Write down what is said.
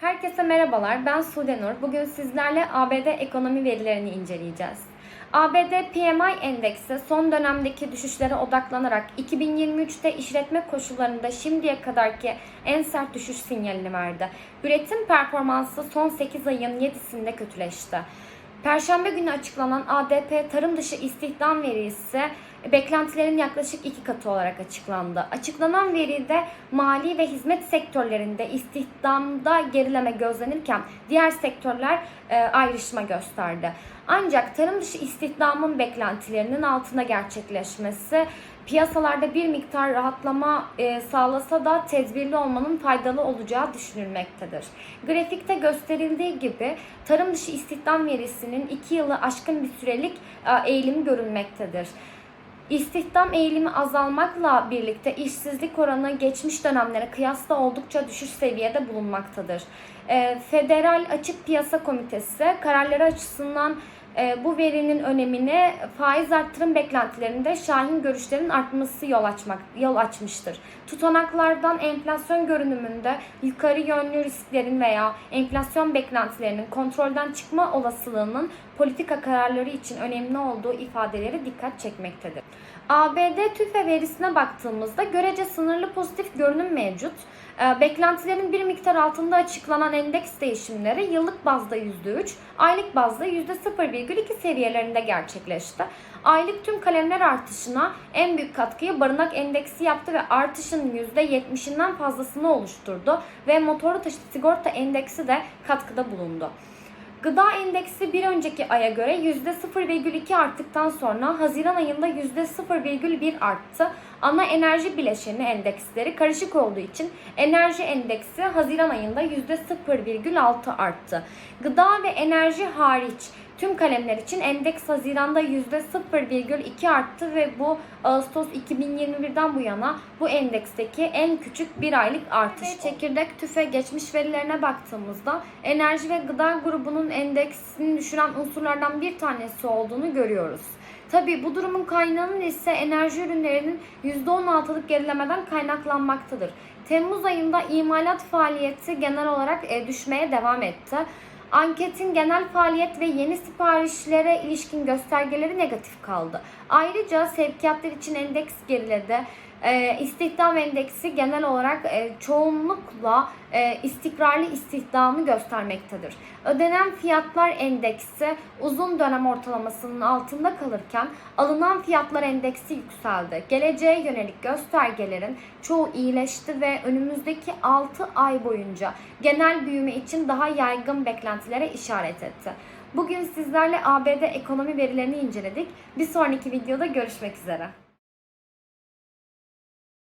Herkese merhabalar, ben Sude Nur. Bugün sizlerle ABD ekonomi verilerini inceleyeceğiz. ABD PMI endeksi son dönemdeki düşüşlere odaklanarak 2023'te işletme koşullarında şimdiye kadarki en sert düşüş sinyalini verdi. Üretim performansı son 8 ayın 7'sinde kötüleşti. Perşembe günü açıklanan ADP tarım dışı istihdam verisi beklentilerin yaklaşık iki katı olarak açıklandı. Açıklanan veride mali ve hizmet sektörlerinde istihdamda gerileme gözlenirken diğer sektörler e, ayrışma gösterdi. Ancak tarım dışı istihdamın beklentilerinin altında gerçekleşmesi piyasalarda bir miktar rahatlama e, sağlasa da tedbirli olmanın faydalı olacağı düşünülmektedir. Grafikte gösterildiği gibi tarım dışı istihdam verisinin 2 yılı aşkın bir sürelik e, eğilim görülmektedir. İstihdam eğilimi azalmakla birlikte işsizlik oranı geçmiş dönemlere kıyasla oldukça düşüş seviyede bulunmaktadır. E, Federal Açık Piyasa Komitesi kararları açısından bu verinin önemini faiz arttırım beklentilerinde şahin görüşlerin artması yol açmak yol açmıştır. Tutanaklardan enflasyon görünümünde yukarı yönlü risklerin veya enflasyon beklentilerinin kontrolden çıkma olasılığının politika kararları için önemli olduğu ifadeleri dikkat çekmektedir. ABD TÜFE verisine baktığımızda görece sınırlı pozitif görünüm mevcut. E, Beklentilerin bir miktar altında açıklanan endeks değişimleri yıllık bazda %3, aylık bazda %0,2 seviyelerinde gerçekleşti. Aylık tüm kalemler artışına en büyük katkıyı barınak endeksi yaptı ve artışın %70'inden fazlasını oluşturdu ve motorlu taşıt sigorta endeksi de katkıda bulundu. Gıda endeksi bir önceki aya göre %0,2 arttıktan sonra Haziran ayında %0,1 arttı. Ana enerji bileşeni endeksleri karışık olduğu için enerji endeksi Haziran ayında %0,6 arttı. Gıda ve enerji hariç tüm kalemler için endeks Haziran'da %0,2 arttı ve bu Ağustos 2021'den bu yana bu endeksteki en küçük bir aylık artış. Çekirdek tüfe geçmiş verilerine baktığımızda enerji ve gıda grubunun endeksini düşüren unsurlardan bir tanesi olduğunu görüyoruz. Tabi bu durumun kaynağının ise enerji ürünlerinin %16'lık gerilemeden kaynaklanmaktadır. Temmuz ayında imalat faaliyeti genel olarak e, düşmeye devam etti. Anketin genel faaliyet ve yeni siparişlere ilişkin göstergeleri negatif kaldı. Ayrıca sevkiyatlar için endeks geriledi. E, istihdam endeksi genel olarak e, çoğunlukla e, istikrarlı istihdamı göstermektedir. Ödenen fiyatlar endeksi uzun dönem ortalamasının altında kalırken alınan fiyatlar endeksi yükseldi. Geleceğe yönelik göstergelerin çoğu iyileşti ve önümüzdeki 6 ay boyunca genel büyüme için daha yaygın beklentilere işaret etti. Bugün sizlerle ABD ekonomi verilerini inceledik. Bir sonraki videoda görüşmek üzere.